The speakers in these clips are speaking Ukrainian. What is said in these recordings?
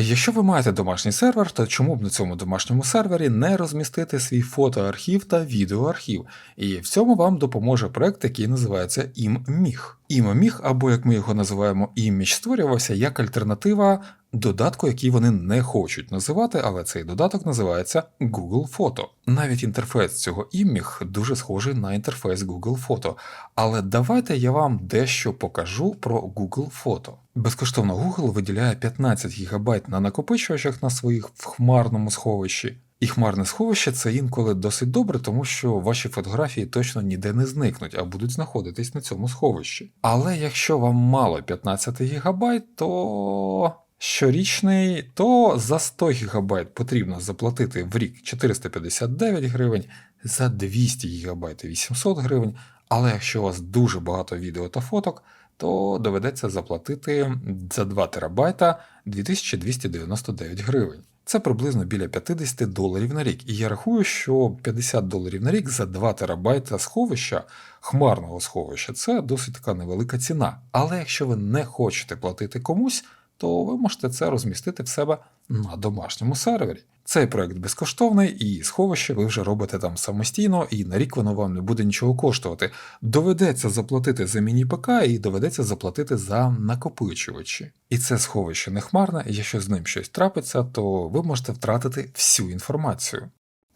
Якщо ви маєте домашній сервер, то чому б на цьому домашньому сервері не розмістити свій фотоархів та відеоархів? І в цьому вам допоможе проект, який називається ImMig. ImMig, або як ми його називаємо, Image, створювався як альтернатива додатку, який вони не хочуть називати, але цей додаток називається Google Photo. Навіть інтерфейс цього ImMig дуже схожий на інтерфейс Google Photo. Але давайте я вам дещо покажу про Google Photo. Безкоштовно Google виділяє 15 ГБ на накопичувачах на своїх в хмарному сховищі. І хмарне сховище це інколи досить добре, тому що ваші фотографії точно ніде не зникнуть, а будуть знаходитись на цьому сховищі. Але якщо вам мало 15 ГБ, то щорічний, то за 100 ГБ потрібно заплатити в рік 459 гривень, за 200 ГБ 800 гривень. Але якщо у вас дуже багато відео та фоток, то доведеться заплатити за 2 терабайта 2299 гривень. Це приблизно біля 50 доларів на рік. І я рахую, що 50 доларів на рік за 2 терабайта сховища, хмарного сховища, це досить така невелика ціна. Але якщо ви не хочете платити комусь, то ви можете це розмістити в себе на домашньому сервері. Цей проект безкоштовний, і сховище ви вже робите там самостійно, і на рік воно вам не буде нічого коштувати. Доведеться заплатити за міні-ПК і доведеться заплатити за накопичувачі. І це сховище не хмарне, якщо з ним щось трапиться, то ви можете втратити всю інформацію.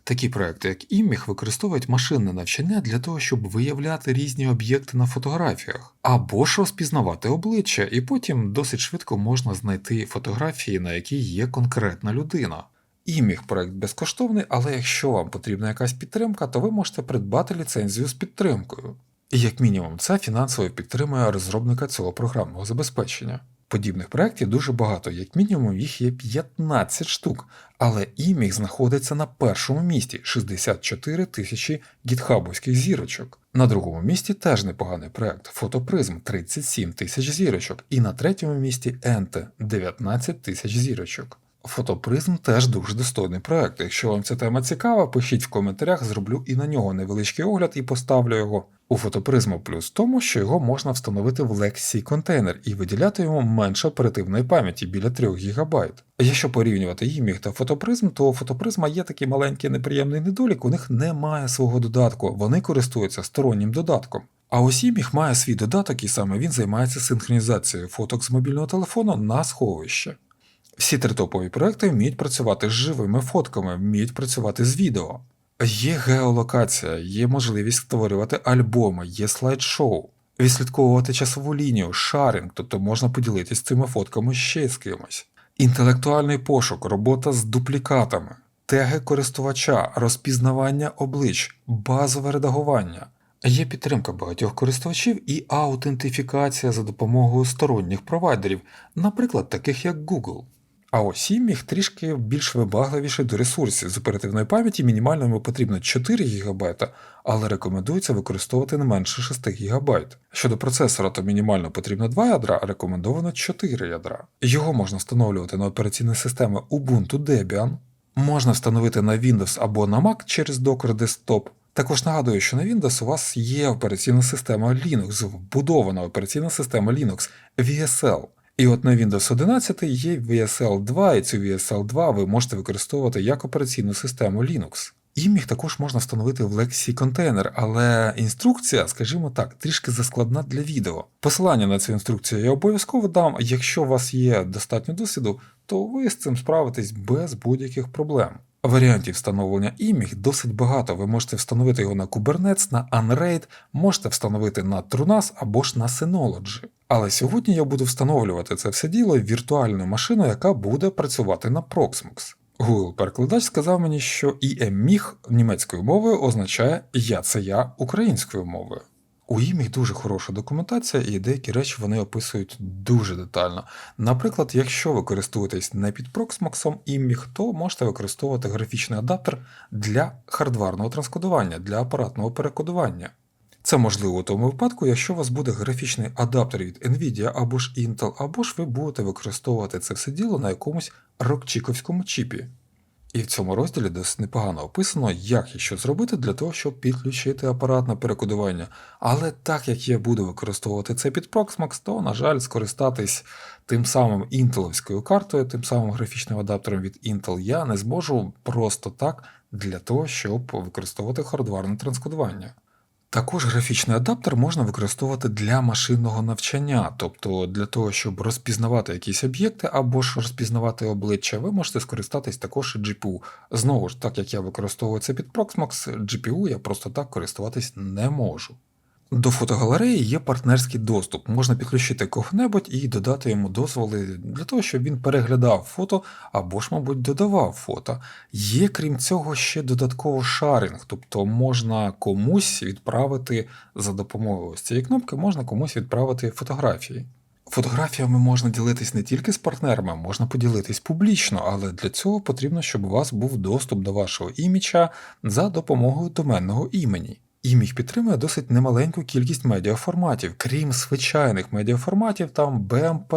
Такі проекти, як іміг, використовують машинне навчання для того, щоб виявляти різні об'єкти на фотографіях, або ж розпізнавати обличчя, і потім досить швидко можна знайти фотографії, на якій є конкретна людина. Іміг проект безкоштовний, але якщо вам потрібна якась підтримка, то ви можете придбати ліцензію з підтримкою. І як мінімум, це фінансово підтримує розробника цього програмного забезпечення. Подібних проєктів дуже багато, як мінімум їх є 15 штук, але іміг знаходиться на першому місці 64 тисячі гітхабовських зірочок. На другому місці теж непоганий проект Фотопризм 37 тисяч зірочок, і на третьому місці Енте 19 тисяч зірочок. Фотопризм теж дуже достойний проект. Якщо вам ця тема цікава, пишіть в коментарях, зроблю і на нього невеличкий огляд і поставлю його. У фотопризму плюс в тому, що його можна встановити в Lexi контейнер і виділяти йому менше оперативної пам'яті біля 3 ГБ. Якщо порівнювати їміг та фотопризм, то у фотопризма є такий маленький неприємний недолік, у них немає свого додатку, вони користуються стороннім додатком. А ось їміг має свій додаток, і саме він займається синхронізацією фоток з мобільного телефону на сховище. Всі три топові проекти вміють працювати з живими фотками, вміють працювати з відео. Є геолокація, є можливість створювати альбоми, є слайд-шоу, відслідковувати часову лінію, шаринг, тобто можна поділитися цими фотками ще з кимось. Інтелектуальний пошук, робота з дуплікатами, теги користувача, розпізнавання облич, базове редагування. Є підтримка багатьох користувачів і аутентифікація за допомогою сторонніх провайдерів, наприклад, таких як Google. А ось їм трішки більш вибагливіший до ресурсів. З оперативної пам'яті мінімально йому потрібно 4 ГБ, але рекомендується використовувати не менше 6 ГБ. Щодо процесора, то мінімально потрібно 2 ядра, а рекомендовано 4 ядра. Його можна встановлювати на операційні системи Ubuntu Debian, можна встановити на Windows або на Mac через Docker Desktop. Також нагадую, що на Windows у вас є операційна система Linux, вбудована операційна система Linux VSL. І от на Windows 11 є VSL 2, і цю VSL 2 ви можете використовувати як операційну систему Linux. Їм їх також можна встановити в Lexi контейнер, але інструкція, скажімо так, трішки заскладна для відео. Посилання на цю інструкцію я обов'язково дам, якщо у вас є достатньо досвіду, то ви з цим справитесь без будь-яких проблем. Варіантів встановлення іміг досить багато. Ви можете встановити його на Kubernetes, на Unraid, можете встановити на Trunas або ж на Synology. Але сьогодні я буду встановлювати це все діло віртуальну машину, яка буде працювати на Proxmox. Google перекладач сказав мені, що EMMIG німецькою мовою означає Я це я українською мовою. У їм дуже хороша документація, і деякі речі вони описують дуже детально. Наприклад, якщо ви користуєтесь не під Proxmox імміг, то можете використовувати графічний адаптер для хардварного транскодування, для апаратного перекодування. Це можливо у тому випадку, якщо у вас буде графічний адаптер від Nvidia або ж Intel, або ж ви будете використовувати це все діло на якомусь рокчіковському чіпі. І в цьому розділі досить непогано описано, як і що зробити для того, щоб підключити апарат на перекодування. Але так як я буду використовувати це під Proxmox, то, на жаль, скористатись тим самим інтеловською картою, тим самим графічним адаптером від Intel я не зможу просто так для того, щоб використовувати хардварне транскодування. Також графічний адаптер можна використовувати для машинного навчання, тобто для того, щоб розпізнавати якісь об'єкти або ж розпізнавати обличчя, ви можете скористатись також і GPU. Знову ж, так як я використовую це під Proxmox, GPU я просто так користуватись не можу. До фотогалереї є партнерський доступ. Можна підключити кого-небудь і додати йому дозволи для того, щоб він переглядав фото або ж, мабуть, додавав фото. Є, крім цього, ще додатково шаринг, тобто можна комусь відправити за допомогою ось цієї кнопки, можна комусь відправити фотографії. Фотографіями можна ділитись не тільки з партнерами, можна поділитись публічно, але для цього потрібно, щоб у вас був доступ до вашого іміча за допомогою доменного імені. Імідж підтримує досить немаленьку кількість медіаформатів, крім звичайних медіаформатів, там BMP,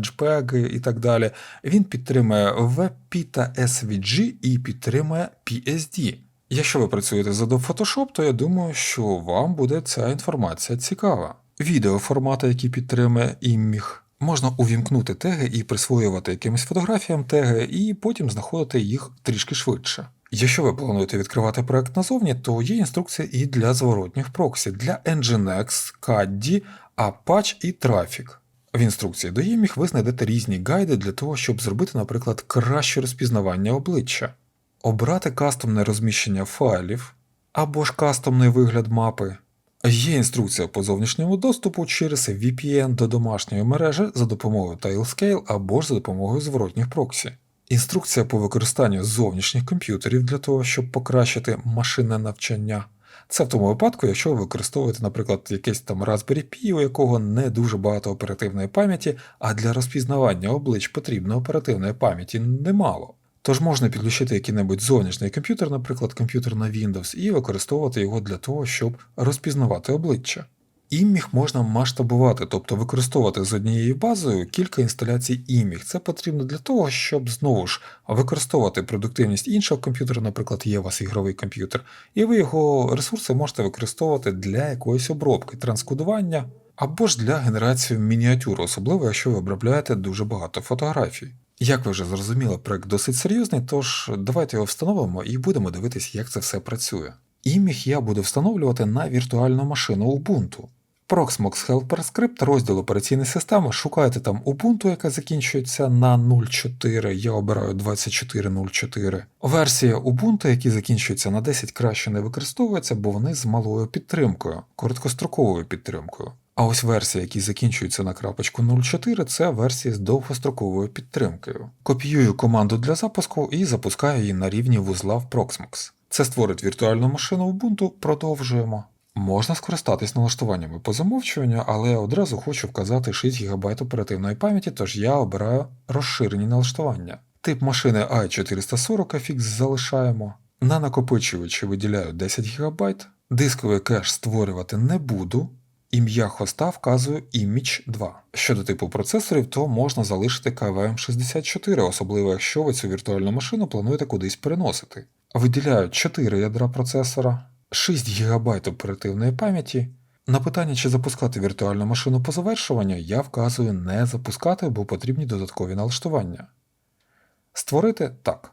JPEG і так далі. Він підтримує WebP та SVG і підтримує PSD. Якщо ви працюєте з Adobe Photoshop, то я думаю, що вам буде ця інформація цікава. Відеоформати, які підтримує іміг. Можна увімкнути теги і присвоювати якимось фотографіям теги, і потім знаходити їх трішки швидше. Якщо ви плануєте відкривати проект назовні, то є інструкція і для зворотніх проксі, для Nginx, CADD, Apache і Traffic. В інструкції до їміх ви знайдете різні гайди для того, щоб зробити, наприклад, краще розпізнавання обличчя, обрати кастомне розміщення файлів або ж кастомний вигляд мапи. Є інструкція по зовнішньому доступу через VPN до домашньої мережі за допомогою Tailscale або ж за допомогою зворотніх проксі. Інструкція по використанню зовнішніх комп'ютерів для того, щоб покращити машинне навчання. Це в тому випадку, якщо ви використовуєте, наприклад, якийсь там Raspberry Pi, у якого не дуже багато оперативної пам'яті, а для розпізнавання облич потрібно оперативної пам'яті немало. Тож можна підключити який-небудь зовнішній комп'ютер, наприклад, комп'ютер на Windows, і використовувати його для того, щоб розпізнавати обличчя. Іміг можна масштабувати, тобто використовувати з однією базою кілька інсталяцій іміг. Це потрібно для того, щоб знову ж використовувати продуктивність іншого комп'ютера, наприклад, є у вас ігровий комп'ютер, і ви його ресурси можете використовувати для якоїсь обробки, транскодування або ж для генерації мініатюр, особливо якщо ви обробляєте дуже багато фотографій. Як ви вже зрозуміли, проект досить серйозний, тож давайте його встановимо і будемо дивитися, як це все працює. Іміг я буду встановлювати на віртуальну машину Ubuntu. Proxmox Helper Script, розділ операційної системи, шукаєте там Ubuntu, яка закінчується на 0.4, я обираю 24.04. Версія Ubuntu, які закінчуються на 10, краще не використовується, бо вони з малою підтримкою, короткостроковою підтримкою. А ось версія, які закінчуються на крапочку 0.4, це версії з довгостроковою підтримкою. Копіюю команду для запуску і запускаю її на рівні вузла в Proxmox. Це створить віртуальну машину Ubuntu, продовжуємо. Можна скористатись налаштуваннями по замовчуванню, але одразу хочу вказати 6 ГБ оперативної пам'яті, тож я обираю розширені налаштування. Тип машини i440 FX залишаємо. На накопичувачі виділяю 10 ГБ, дисковий кеш створювати не буду. Ім'я хоста вказую Image 2. Щодо типу процесорів, то можна залишити KVM64, особливо якщо ви цю віртуальну машину плануєте кудись переносити. Виділяю 4 ядра процесора, 6 ГБ оперативної пам'яті. На питання, чи запускати віртуальну машину по завершуванню, я вказую не запускати, бо потрібні додаткові налаштування. Створити так.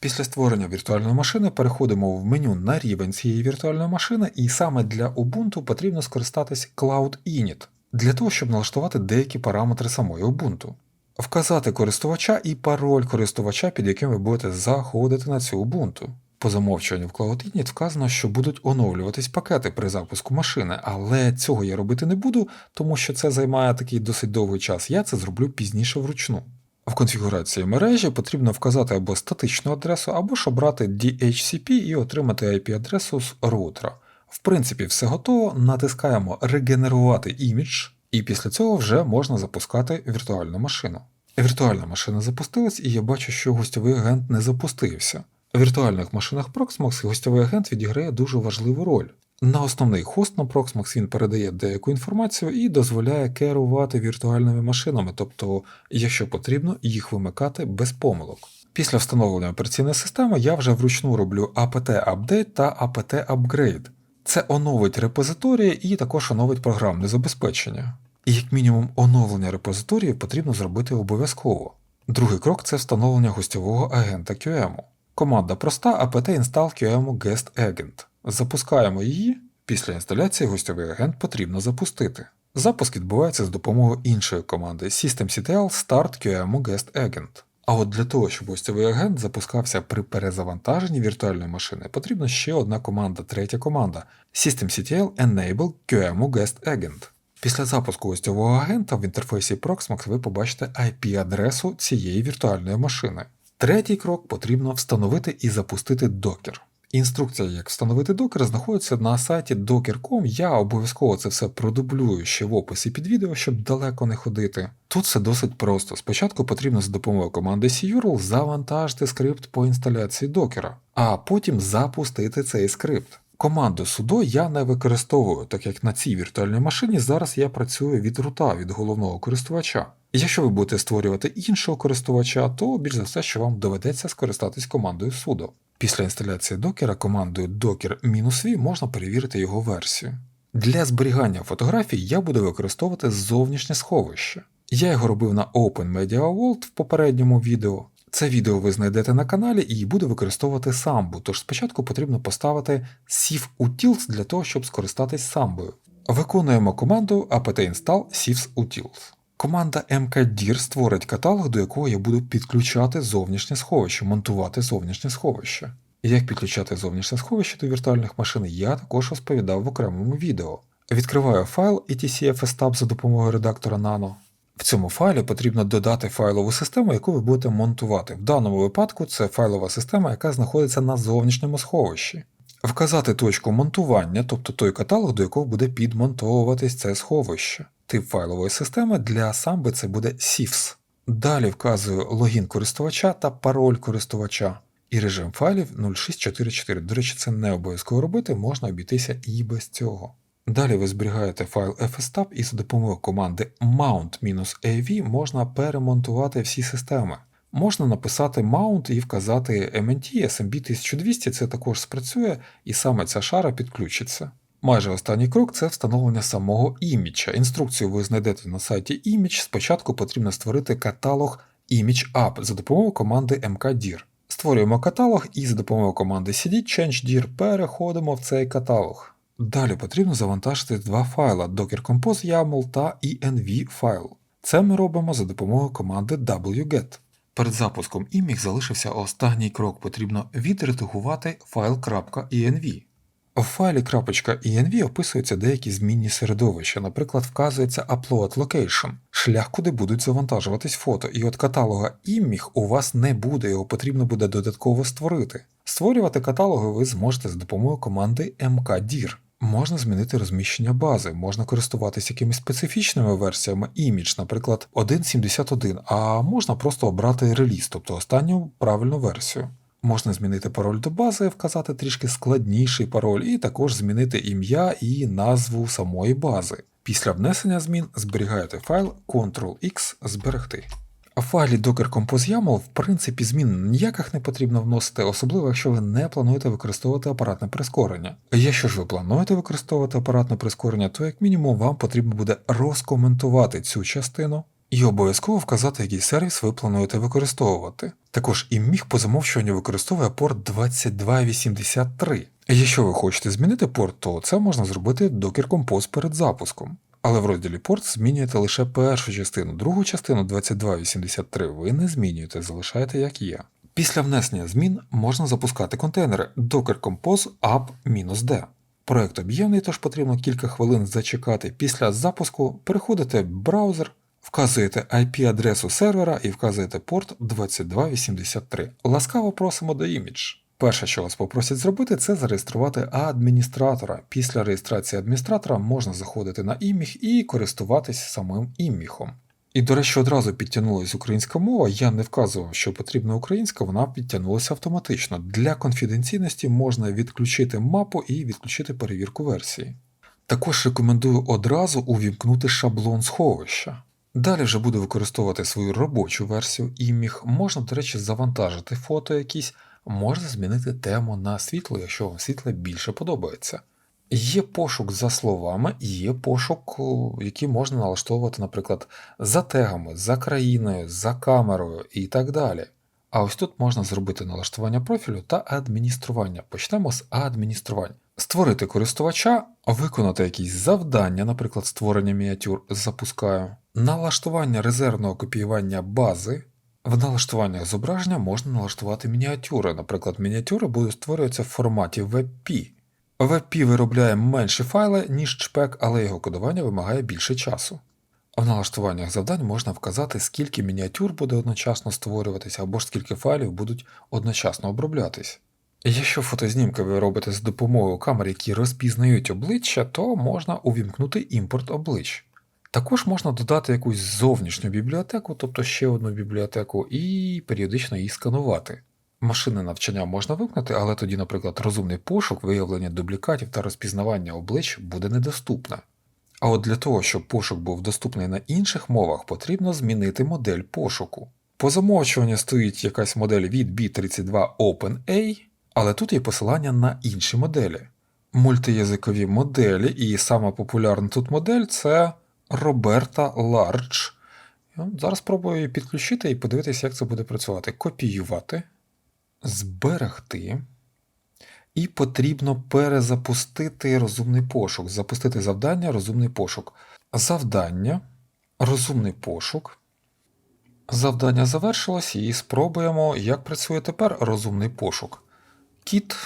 Після створення віртуальної машини переходимо в меню на рівень цієї віртуальної машини, і саме для Ubuntu потрібно скористатись Cloud Init для того, щоб налаштувати деякі параметри самої Ubuntu. Вказати користувача і пароль користувача, під яким ви будете заходити на цю Ubuntu. По замовчуванню в Cloud вказано, що будуть оновлюватись пакети при запуску машини, але цього я робити не буду, тому що це займає такий досить довгий час. Я це зроблю пізніше вручну. В конфігурації мережі потрібно вказати або статичну адресу, або ж обрати DHCP і отримати IP-адресу з роутера. В принципі, все готово. Натискаємо Регенерувати імідж, і після цього вже можна запускати віртуальну машину. Віртуальна машина запустилась, і я бачу, що гостьовий агент не запустився. Віртуальних машинах Proxmox гостьовий агент відіграє дуже важливу роль. На основний хост на Proxmox він передає деяку інформацію і дозволяє керувати віртуальними машинами, тобто, якщо потрібно, їх вимикати без помилок. Після встановлення операційної системи я вже вручну роблю apt update та apt upgrade. Це оновить репозиторії і також оновить програмне забезпечення. І як мінімум оновлення репозиторії потрібно зробити обов'язково. Другий крок це встановлення гостьового агента QEMU. Команда проста apt install QEMU guest agent. Запускаємо її. Після інсталяції гостьовий агент потрібно запустити. Запуск відбувається з допомогою іншої команди systemctl start QEMU guest agent. А от для того, щоб гостьовий агент запускався при перезавантаженні віртуальної машини, потрібна ще одна команда, третя команда systemctl enable QEMU guest agent. Після запуску гостьового агента в інтерфейсі Proxmox ви побачите IP-адресу цієї віртуальної машини. Третій крок потрібно встановити і запустити докер. Інструкція, як встановити докер, знаходиться на сайті docker.com. Я обов'язково це все продублюю ще в описі під відео, щоб далеко не ходити. Тут все досить просто. Спочатку потрібно з допомогою команди curl завантажити скрипт по інсталяції докера, а потім запустити цей скрипт. Команду sudo я не використовую, так як на цій віртуальній машині зараз я працюю від рута від головного користувача. Якщо ви будете створювати іншого користувача, то більш за все, що вам доведеться скористатись командою sudo. Після інсталяції докера командою docker-v можна перевірити його версію. Для зберігання фотографій я буду використовувати зовнішнє сховище. Я його робив на Open Media Vault в попередньому відео. Це відео ви знайдете на каналі і буду використовувати самбу, тож спочатку потрібно поставити sif utils для того, щоб скористатись самбою. Виконуємо команду apt-install sifs utils. Команда mkdir створить каталог, до якого я буду підключати зовнішнє сховище, монтувати зовнішнє сховище. Як підключати зовнішнє сховище до віртуальних машин, я також розповідав в окремому відео. Відкриваю файл etcfstab за допомогою редактора Nano. В цьому файлі потрібно додати файлову систему, яку ви будете монтувати. В даному випадку це файлова система, яка знаходиться на зовнішньому сховищі. Вказати точку монтування, тобто той каталог, до якого буде підмонтовуватись це сховище. Тип файлової системи для самби це буде SIFS. Далі вказую логін користувача та пароль користувача. І режим файлів 0644. До речі, це не обов'язково робити, можна обійтися і без цього. Далі ви зберігаєте файл fstab і за допомогою команди mount-av можна перемонтувати всі системи. Можна написати mount і вказати MNT SMB 1200, це також спрацює, і саме ця шара підключиться. Майже останній крок це встановлення самого іміча. Інструкцію ви знайдете на сайті Image. Спочатку потрібно створити каталог ImageUp за допомогою команди mkdir. Створюємо каталог і за допомогою команди cd changedir переходимо в цей каталог. Далі потрібно завантажити два файла Docker Compose YAML та env файл. Це ми робимо за допомогою команди wget. Перед запуском іміг залишився останній крок, потрібно відредагувати файл .env. В файлі .env описуються деякі змінні середовища, наприклад, вказується Upload Location, шлях, куди будуть завантажуватись фото, і от каталога іміг у вас не буде, його потрібно буде додатково створити. Створювати каталоги ви зможете за допомогою команди mkdir. Можна змінити розміщення бази, можна користуватися якимись специфічними версіями імідж, наприклад, 1.71, а можна просто обрати реліз, тобто останню правильну версію. Можна змінити пароль до бази, вказати трішки складніший пароль, і також змінити ім'я і назву самої бази. Після внесення змін зберігаєте файл Ctrl-X зберегти. А в файлі Docker Compose YAML, в принципі, змін ніяких не потрібно вносити, особливо якщо ви не плануєте використовувати апаратне прискорення. Якщо ж ви плануєте використовувати апаратне прискорення, то як мінімум вам потрібно буде розкоментувати цю частину і обов'язково вказати, який сервіс ви плануєте використовувати. Також і міг по замовчуванню використовує порт 2283. Якщо ви хочете змінити порт, то це можна зробити Docker Compose перед запуском. Але в розділі порт змінюєте лише першу частину, другу частину 2283 ви не змінюєте, залишаєте як є. Після внесення змін можна запускати контейнери Docker Compose app-d. Проект об'ємний, тож потрібно кілька хвилин зачекати. Після запуску переходите в браузер, вказуєте IP-адресу сервера і вказуєте порт 2283. Ласкаво просимо до імідж. Перше, що вас попросять зробити, це зареєструвати адміністратора. Після реєстрації адміністратора можна заходити на іміг і користуватись самим іміхом. І, до речі, одразу підтягнулася українська мова. Я не вказував, що потрібна українська, вона підтягнулася автоматично. Для конфіденційності можна відключити мапу і відключити перевірку версії. Також рекомендую одразу увімкнути шаблон сховища. Далі вже буду використовувати свою робочу версію іміг. Можна, до речі, завантажити фото якісь, можна змінити тему на світло, якщо вам світло більше подобається. Є пошук за словами, є пошук, який можна налаштовувати, наприклад, за тегами, за країною, за камерою і так далі. А ось тут можна зробити налаштування профілю та адміністрування. Почнемо з адміністрування. Створити користувача, виконати якісь завдання, наприклад, створення мініатюр, запускаю. Налаштування резервного копіювання бази. В налаштуваннях зображення можна налаштувати мініатюри. Наприклад, мініатюри будуть створюватися в форматі WebP. WebP виробляє менші файли, ніж чпек, але його кодування вимагає більше часу. В налаштуваннях завдань можна вказати, скільки мініатюр буде одночасно створюватися, або ж скільки файлів будуть одночасно оброблятись. Якщо фотознімки ви робите з допомогою камер, які розпізнають обличчя, то можна увімкнути імпорт облич. Також можна додати якусь зовнішню бібліотеку, тобто ще одну бібліотеку, і періодично її сканувати. Машинне навчання можна вимкнути, але тоді, наприклад, розумний пошук, виявлення дублікатів та розпізнавання облич буде недоступне. А от для того, щоб пошук був доступний на інших мовах, потрібно змінити модель пошуку. По замовчуванню стоїть якась модель від B32 OpenA, але тут є посилання на інші моделі. Мультиязикові моделі, і сама популярна тут модель це Roberta Large. Зараз спробую її підключити і подивитися, як це буде працювати. Копіювати, зберегти. І потрібно перезапустити розумний пошук. Запустити завдання, розумний пошук. Завдання, розумний пошук. Завдання завершилось і спробуємо, як працює тепер розумний пошук. Кіт.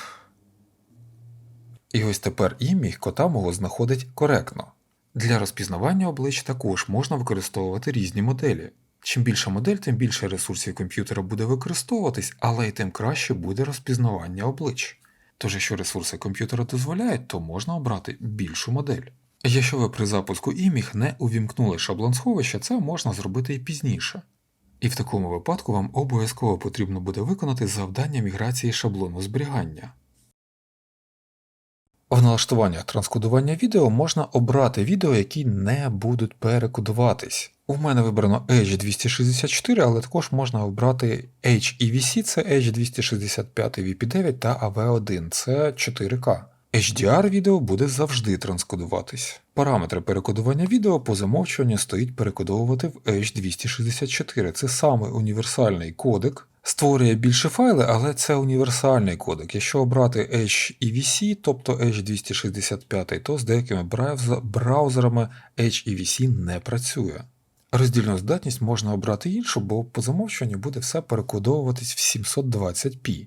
І ось тепер ім'я кота мого знаходить коректно. Для розпізнавання облич також можна використовувати різні моделі. Чим більша модель, тим більше ресурсів комп'ютера буде використовуватись, але й тим краще буде розпізнавання облич. Тож, якщо ресурси комп'ютера дозволяють, то можна обрати більшу модель. Якщо ви при запуску іміг не увімкнули шаблон сховища, це можна зробити і пізніше. І в такому випадку вам обов'язково потрібно буде виконати завдання міграції шаблону зберігання. В налаштуваннях транскодування відео можна обрати відео, які не будуть перекодуватись. У мене вибрано H264, але також можна обрати HEVC, це H265 VP9 та AV1, це 4K. HDR відео буде завжди транскодуватись. Параметри перекодування відео по замовчуванню стоїть перекодовувати в H264. Це саме універсальний кодек. Створює більше файли, але це універсальний кодек. Якщо обрати HEVC, тобто H265, то з деякими браузерами HEVC не працює. Роздільну здатність можна обрати іншу, бо по замовчуванню буде все перекодовуватись в 720p.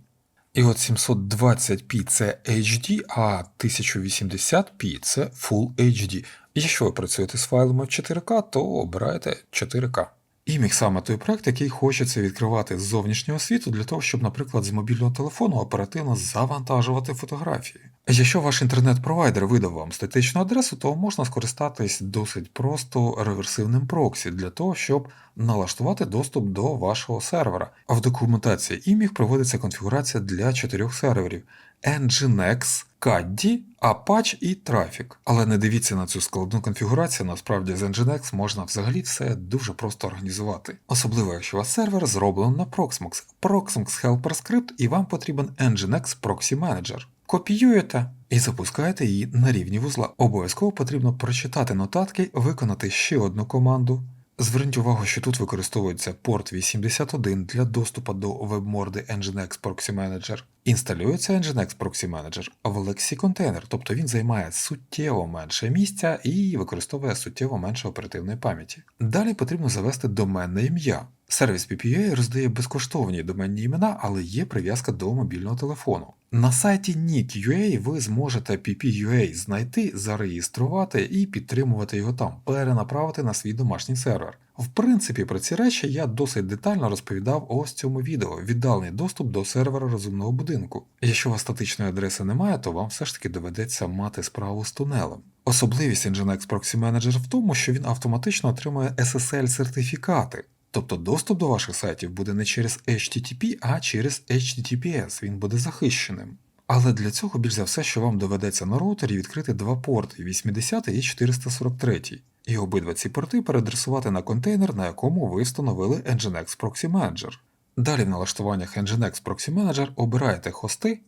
І от 720p це HD, а 1080p це Full HD. І якщо ви працюєте з файлами в 4К, то обирайте 4К. Імік саме той проект, який хочеться відкривати з зовнішнього світу для того, щоб, наприклад, з мобільного телефону оперативно завантажувати фотографії. Якщо ваш інтернет-провайдер видав вам статичну адресу, то можна скористатись досить просто реверсивним проксі для того, щоб налаштувати доступ до вашого сервера. А в документації іміг проводиться конфігурація для чотирьох серверів: Nginx, Caddy, Apache і Traffic. Але не дивіться на цю складну конфігурацію, насправді з Nginx можна взагалі все дуже просто організувати. Особливо, якщо у вас сервер зроблено на Proxmox. Proxmox Helper Script і вам потрібен Nginx Proxy Manager. Копіюєте і запускаєте її на рівні вузла. Обов'язково потрібно прочитати нотатки, виконати ще одну команду. Зверніть увагу, що тут використовується порт 81 для доступу до веб-морди Nginx Proxy Manager. Інсталюється Nginx Proxy Manager в Lexi контейнер, тобто він займає суттєво менше місця і використовує суттєво менше оперативної пам'яті. Далі потрібно завести доменне ім'я. Сервіс PPUA роздає безкоштовні доменні імена, але є прив'язка до мобільного телефону. На сайті Nick.ua ви зможете PPUA знайти, зареєструвати і підтримувати його там, перенаправити на свій домашній сервер. В принципі, про ці речі я досить детально розповідав ось цьому відео віддалений доступ до сервера розумного будинку. Якщо у вас статичної адреси немає, то вам все ж таки доведеться мати справу з тунелем. Особливість Nginx Proxy Manager в тому, що він автоматично отримує SSL-сертифікати. Тобто доступ до ваших сайтів буде не через HTTP, а через HTTPS, він буде захищеним. Але для цього більш за все, що вам доведеться на роутері відкрити два порти 80 і 443, і обидва ці порти переадресувати на контейнер, на якому ви встановили Nginx Proxy Manager. Далі в налаштуваннях Nginx Proxy Manager обираєте хости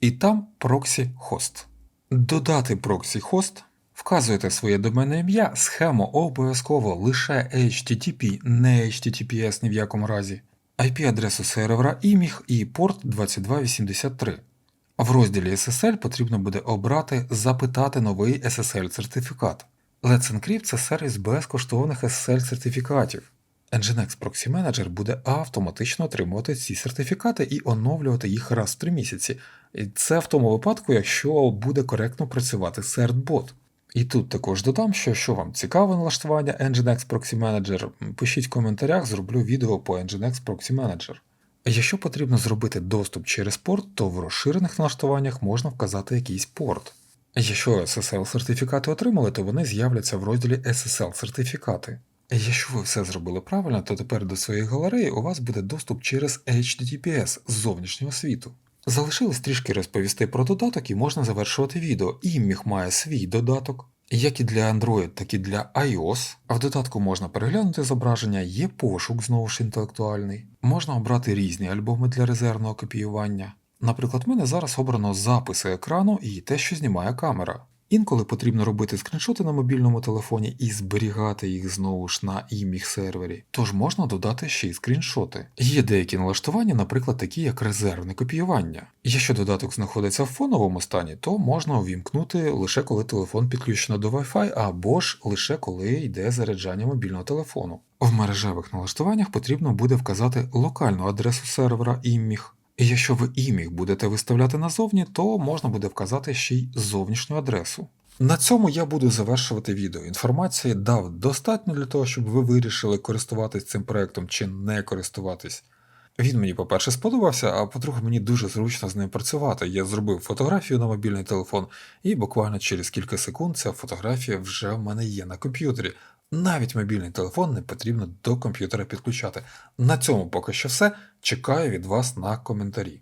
і там Proxy Host. Додати Proxy Host, вказуєте своє доменне ім'я, схему обов'язково лише HTTP, не HTTPS ні в якому разі, IP-адресу сервера іміг і порт 2283. В розділі SSL потрібно буде обрати Запитати новий SSL-сертифікат. Let's Encrypt – це сервіс безкоштовних SSL-сертифікатів. Nginx Proxy Manager буде автоматично отримувати ці сертифікати і оновлювати їх раз в 3 місяці. І це в тому випадку, якщо буде коректно працювати CERT-бот. І тут також додам, що якщо вам цікаве налаштування Nginx Proxy Manager, пишіть в коментарях, зроблю відео по Nginx Proxy Manager. Якщо потрібно зробити доступ через порт, то в розширених налаштуваннях можна вказати якийсь порт. Якщо SSL-сертифікати отримали, то вони з'являться в розділі SSL-сертифікати. Якщо ви все зробили правильно, то тепер до своєї галереї у вас буде доступ через HTTPS з зовнішнього світу. Залишилось трішки розповісти про додаток і можна завершувати відео. Іміг має свій додаток, як і для Android, так і для iOS. А в додатку можна переглянути зображення, є пошук знову ж інтелектуальний. Можна обрати різні альбоми для резервного копіювання. Наприклад, в мене зараз обрано записи екрану і те, що знімає камера. Інколи потрібно робити скріншоти на мобільному телефоні і зберігати їх знову ж на іміг сервері, тож можна додати ще й скріншоти. Є деякі налаштування, наприклад, такі як резервне копіювання. Якщо додаток знаходиться в фоновому стані, то можна увімкнути лише коли телефон підключено до Wi-Fi або ж лише коли йде заряджання мобільного телефону. В мережевих налаштуваннях потрібно буде вказати локальну адресу сервера іміг. І якщо ви іміг будете виставляти назовні, то можна буде вказати ще й зовнішню адресу. На цьому я буду завершувати відео. Інформації дав достатньо для того, щоб ви вирішили користуватись цим проектом чи не користуватись. Він мені, по-перше, сподобався, а по-друге, мені дуже зручно з ним працювати. Я зробив фотографію на мобільний телефон, і буквально через кілька секунд ця фотографія вже в мене є на комп'ютері. Навіть мобільний телефон не потрібно до комп'ютера підключати. На цьому поки що все. Чекаю від вас на коментарі.